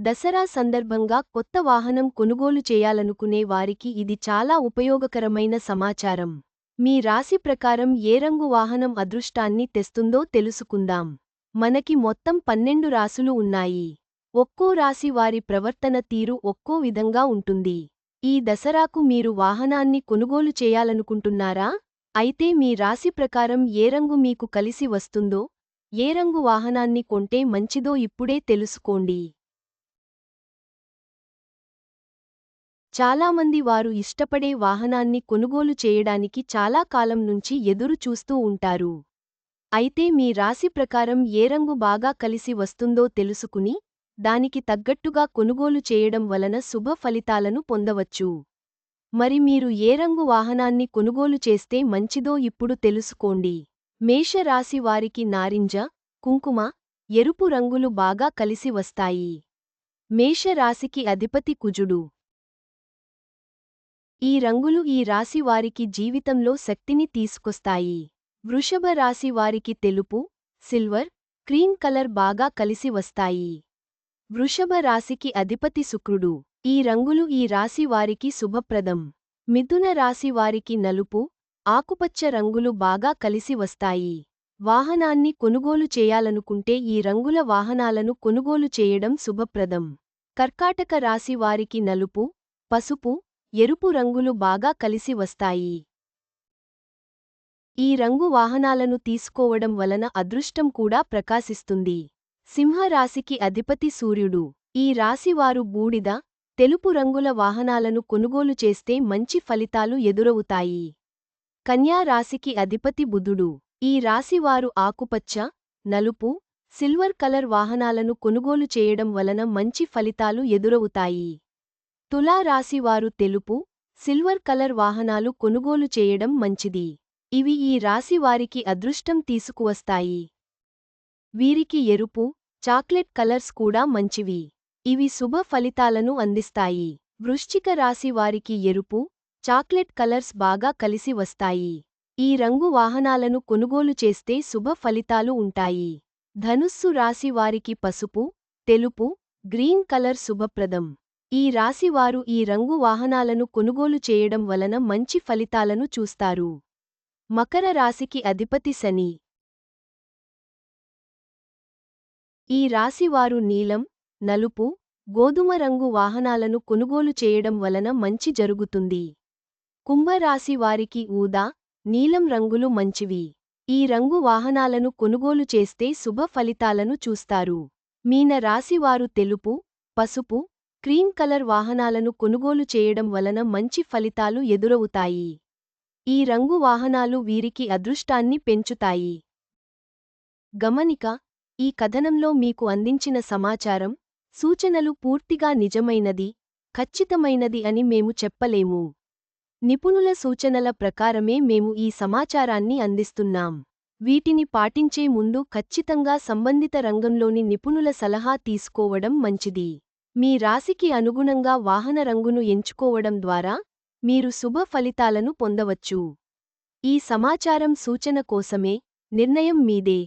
దసరా సందర్భంగా కొత్త వాహనం కొనుగోలు చేయాలనుకునే వారికి ఇది చాలా ఉపయోగకరమైన సమాచారం. మీ రాశి ప్రకారం ఏ రంగు వాహనం అదృష్టాన్ని తెస్తుందో తెలుసుకుందాం. మనకి మొత్తం పన్నెండు రాసులు ఉన్నాయి. ఒక్కో రాశి వారి ప్రవర్తన తీరు ఒక్కో విధంగా ఉంటుంది. ఈ దసరాకు మీరు వాహనాన్ని కొనుగోలు చేయాలనుకుంటున్నారా? అయితే మీ రాశి ప్రకారం ఏ రంగు మీకు కలిసి వస్తుందో ఏ రంగు వాహనాన్ని కొంటే మంచిదో ఇప్పుడే తెలుసుకోండి. చాలామంది వారు ఇష్టపడే వాహనాన్ని కొనుగోలు చేయడానికి చాలా కాలం నుంచి ఎదురు చూస్తూ ఉంటారు. అయితే మీ రాశి ప్రకారం ఏ రంగు బాగా కలిసి వస్తుందో తెలుసుకుని దానికి తగ్గట్టుగా కొనుగోలు చేయడం వలన శుభ ఫలితాలను పొందవచ్చు. మరి మీరు ఏ రంగు వాహనాన్ని కొనుగోలు చేస్తే మంచిదో ఇప్పుడు తెలుసుకోండి. మేషరాశి వారికి నారింజ కుంకుమ ఎరుపు రంగులు బాగా కలిసి వస్తాయి. మేషరాశికి అధిపతి కుజుడు. ఈ రంగులు ఈ రాశి వారికి జీవితంలో శక్తిని తీసుకొస్తాయి. వృషభ రాశి వారికి తెలుపు సిల్వర్ క్రీమ్ కలర్ బాగా కలిసి వస్తాయి. వృషభ రాశికి అధిపతి శుక్రుడు. ఈ రంగులు ఈ రాశి వారికి శుభప్రదం. మిథున రాశి వారికి నలుపు ఆకుపచ్చ రంగులు బాగా కలిసి వస్తాయి. వాహనాన్ని కొనుగోలు చేయాలనుకుంటే ఈ రంగుల వాహనాలను కొనుగోలు చేయడం శుభప్రదం. కర్కాటక రాశి వారికి నలుపు పసుపు ఎరుపు రంగులు బాగా కలిసి వస్తాయి. ఈ రంగు వాహనాలను తీసుకోవడం వలన అదృష్టం కూడా ప్రకాశిస్తుంది. సింహరాశికి అధిపతి సూర్యుడు. ఈ రాశివారు బూడిద తెలుపు రంగుల వాహనాలను కొనుగోలు చేస్తే మంచి ఫలితాలు ఎదురవుతాయి. కన్యా రాశికి అధిపతి బుధుడు. ఈ రాశివారు ఆకుపచ్చ నలుపు సిల్వర్ కలర్ వాహనాలను కొనుగోలు చేయడం వలన మంచి ఫలితాలు ఎదురవుతాయి. తులా రాశివారు తెలుపు సిల్వర్ కలర్ వాహనాలు కొనుగోలు చేయడం మంచిది. ఇవి ఈ రాశి వారికి అదృష్టం తీసుకువస్తాయి. వీరికి ఎరుపు చాక్లెట్ కలర్స్ కూడా మంచివి. ఇవి శుభ ఫలితాలను అందిస్తాయి. వృశ్చిక రాశి వారికి ఎరుపు చాక్లెట్ కలర్స్ బాగా కలిసి వస్తాయి. ఈ రంగు వాహనాలను కొనుగోలు చేస్తే శుభ ఫలితాలు ఉంటాయి. ధనుస్సు రాశి వారికి పసుపు తెలుపు గ్రీన్ కలర్ శుభప్రదం. ఈ రాశివారు ఈ రంగు వాహనాలను కొనుగోలు చేయడం వలన మంచి ఫలితాలను చూస్తారు. మకర రాశికి అధిపతి శని. ఈ రాశివారు నీలం నలుపు గోధుమ రంగు వాహనాలను కొనుగోలు చేయడం వలన మంచి జరుగుతుంది. కుంభరాశి వారికి ఊదా నీలం రంగులు మంచివి. ఈ రంగు వాహనాలను కొనుగోలు చేస్తే శుభ ఫలితాలను చూస్తారు. మీన రాశివారు తెలుపు పసుపు క్రీం కలర్ వాహనాలను కొనుగోలు చేయడం వలన మంచి ఫలితాలు ఎదురవుతాయి. ఈ రంగు వాహనాలు వీరికి అదృష్టాన్ని పెంచుతాయి. గమనిక ఈ కథనంలో మీకు అందించిన సమాచారం సూచనలు పూర్తిగా నిజమైనది ఖచ్చితమైనది అని మేము చెప్పలేము. నిపుణుల సూచనల ప్రకారమే మేము ఈ సమాచారాన్ని అందిస్తున్నాం. వీటిని పాటించే ముందు ఖచ్చితంగా సంబంధిత రంగంలోని నిపుణుల సలహా తీసుకోవడం మంచిది. మీ రాశికి అనుగుణంగా వాహన రంగును ఎంచుకోవడం ద్వారా మీరు శుభ ఫలితాలను పొందవచ్చు. ఈ సమాచారం సూచన కోసమే నిర్ణయం మీదే.